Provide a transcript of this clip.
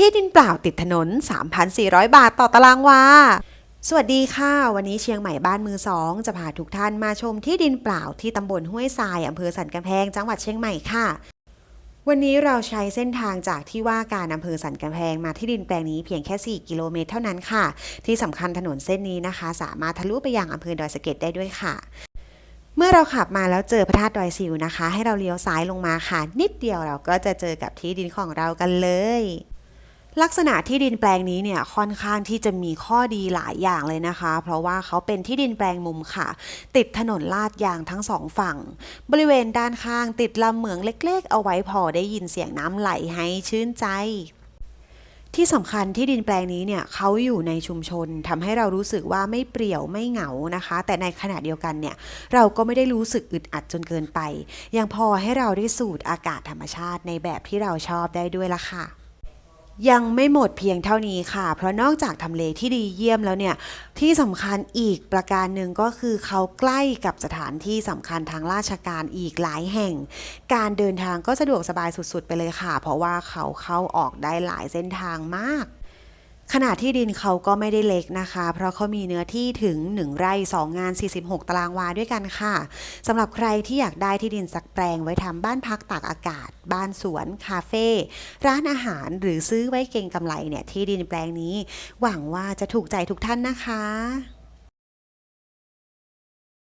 ที่ดินเปล่าติดถนน 3,400 บาทต่อตารางวา สวัสดีค่ะ วันนี้เชียงใหม่บ้านมือสองจะพาทุกท่านมาชมที่ดินเปล่าที่ตำบลห้วยทรายอำเภอสันกำแพงจังหวัดเชียงใหม่ค่ะ วันนี้เราใช้เส้นทางจากที่ว่าการอำเภอสันกำแพงมาที่ดินแปลงนี้เพียงแค่ 4 กิโลเมตรเท่านั้นค่ะ ที่สำคัญถนนเส้นนี้นะคะ สามารถทะลุไปยังอำเภอดอยสะเก็ดได้ด้วยค่ะเมื่อเราขับมาแล้วเจอพระธาตุดอยสิวนะคะ ให้เราเลี้ยวซ้ายลงมาค่ะ นิดเดียวเราก็จะเจอกับที่ดินของเรากันเลย ลักษณะที่ดินแปลงนี้เนี่ยค่อนข้างที่จะมีข้อดีหลายอย่างเลยนะคะ เพราะว่าเขาเป็นที่ดินแปลงมุมค่ะ ติดถนนลาดยางทั้งสองฝั่ง บริเวณด้านข้างติดลำเหมืองเล็กๆ เอาไว้พอได้ยินเสียงน้ำไหลให้ชื่นใจที่สำคัญที่ดินแปลงนี้เนี่ยเขาอยู่ในชุมชนทำให้เรารู้สึกว่าไม่เปรี่ยวไม่เหงานะคะ แต่ในขณะเดียวกันเนี่ยเราก็ไม่ได้รู้สึกอึดอัดจนเกินไป ยังพอให้เราได้สูดอากาศธรรมชาติในแบบที่เราชอบได้ด้วยละค่ะ ยังไม่หมดเพียงเท่านี้ค่ะ เพราะนอกจากทำเลที่ดีเยี่ยมแล้วเนี่ย ที่สำคัญอีกประการหนึ่งก็คือเขาใกล้กับสถานที่สำคัญทางราชการอีกหลายแห่ง การเดินทางก็สะดวกสบายสุดๆ ไปเลยค่ะ เพราะว่าเขาเข้าออกได้หลายเส้นทางมาก ขนาดที่ดินเขาก็ไม่ได้เล็กนะคะ เพราะเขามีเนื้อที่ถึง 1 ไร่ 2 งาน 46 ตารางวาด้วยกันค่ะสำหรับใครที่อยากได้ที่ดินสักแปลงไว้ทำบ้านพักตากอากาศ บ้านสวน คาเฟ่ร้านอาหารหรือซื้อไว้เก่งกำไรเนี่ยที่ดินแปลงนี้ หวังว่าจะถูกใจทุกท่านนะคะ